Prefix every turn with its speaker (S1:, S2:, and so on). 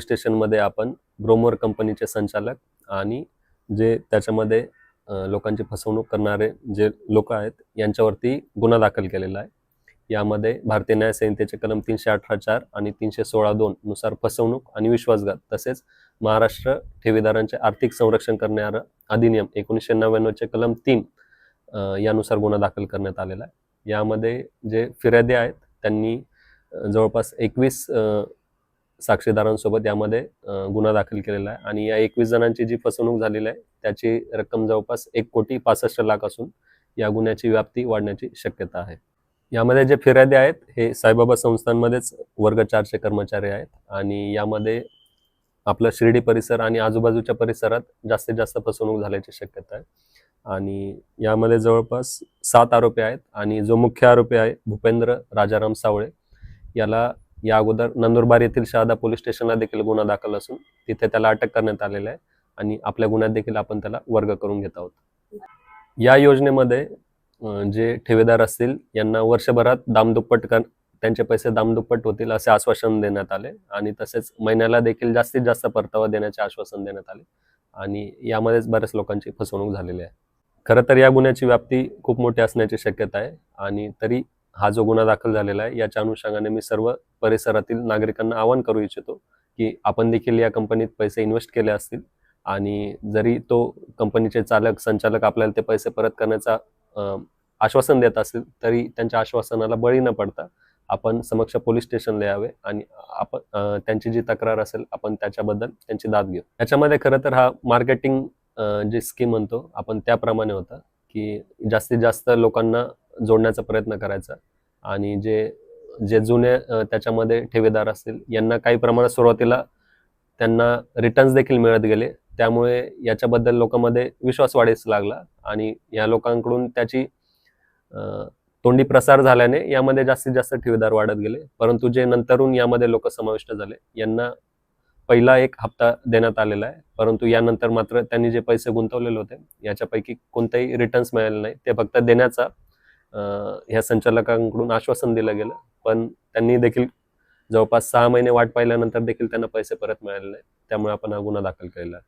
S1: स्टेशनमध्ये आपण ग्रोमोर कंपनीचे संचालक आणि जे त्याच्यामध्ये लोकांची फसवणूक करणारे जे लोक आहेत यांच्यावरती गुन्हा दाखल केलेला आहे. यामध्ये भारतीय न्याय संहितेचे कलम तीनशे अठरा चार आणि तीनशे सोळा दोन नुसार फसवणूक आणि विश्वासघात तसेच महाराष्ट्र ठेवीदारांचे आर्थिक संरक्षण करणारा अधिनियम एकोणीसशे नव्याण्णवचे कलम तीन यानुसार गुन्हा दाखल करण्यात आलेला आहे. यामध्ये जे फिर्यादी आहेत त्यांनी जवळपास एकवीस साक्षीदारांसोबत यामध्ये गुन्हा दाखल केलेला आहे. आणि या एकवीस जणांची जी फसवणूक झालेली आहे त्याची रक्कम जवळपास एक कोटी पासष्ट लाख असून या गुन्ह्याची व्याप्ती वाढण्याची शक्यता आहे. यामध्ये जे फिर्यादी आहेत हे साईबाबा संस्थांमध्येच वर्ग चारशे कर्मचारी आहेत. आणि यामध्ये आपला शिर्डी परिसर आणि आजूबाजूच्या परिसरात जास्तीत जास्त फसवणूक झाल्याची शक्यता आहे. आणि यामध्ये जवळपास सात आरोपी आहेत. आणि जो मुख्य आरोपी आहे भूपेंद्र राजाराम सावळे याला या अगोदर नंदुरबार येथील शहादा पोलीस स्टेशनला देखील गुन्हा दाखल असून तिथे त्याला अटक करण्यात आलेला आहे आणि आपल्या गुन्ह्यात देखील आपण त्याला वर्ग करून घेत आहोत. या योजनेमध्ये जे ठेवेदार असतील यांना वर्षभरात दामदुप्पट कर त्यांचे पैसे दामदुप्पट होतील असे आश्वासन देण्यात आले आणि तसेच महिन्याला देखील जास्तीत जास्त परतावा देण्याचे आश्वासन देण्यात आले आणि यामध्येच बऱ्याच लोकांची फसवणूक झालेली आहे. खरं तर या गुन्ह्याची व्याप्ती खूप मोठी असण्याची शक्यता आहे आणि तरी हा जो गुन्हा दाखल झालेला आहे याच्या अनुषंगाने मी सर्व परिसरातील नागरिकांना आवाहन करू इच्छितो की आपण देखील या कंपनीत पैसे इन्व्हेस्ट केले असतील आणि जरी तो कंपनीचे चालक संचालक आपल्याला ते पैसे परत करण्याचा आश्वासन देत असतील तरी त्यांच्या आश्वासनाला बळी न पडता आपण समक्ष पोलीस स्टेशनला यावे आणि आपण त्यांची जी तक्रार असेल आपण त्याच्याबद्दल त्यांची दाद घेऊ. याच्यामध्ये खरं तर हा मार्केटिंग जी स्कीम म्हणतो आपण त्याप्रमाणे होता की जास्तीत जास्त लोकांना जोडण्याचा प्रयत्न करायचा. आणि जे जे जुने त्याच्यामध्ये ठेवीदार असतील यांना काही प्रमाणात सुरुवातीला त्यांना रिटर्न्स देखील मिळत गेले. त्यामुळे याच्याबद्दल लोकांमध्ये विश्वास वाढीस लागला आणि या लोकांकडून त्याची तोंडी प्रसार झाल्याने यामध्ये जास्तीत जास्त ठेवीदार वाढत गेले. परंतु जे नंतरून यामध्ये लोक समाविष्ट झाले यांना पहिला एक हप्ता देण्यात आलेला आहे. परंतु यानंतर मात्र त्यांनी जे पैसे गुंतवलेले होते याच्यापैकी कोणताही रिटर्न्स मिळाले नाही. ते फक्त देण्याचा ह्या संचालकांकडून आश्वासन दिलं गेलं. पण त्यांनी देखील जवळपास सहा महिने वाट पाहिल्यानंतर देखील त्यांना पैसे परत मिळाले नाही त्यामुळे आपण हा गुन्हा दाखल केलेला आहे.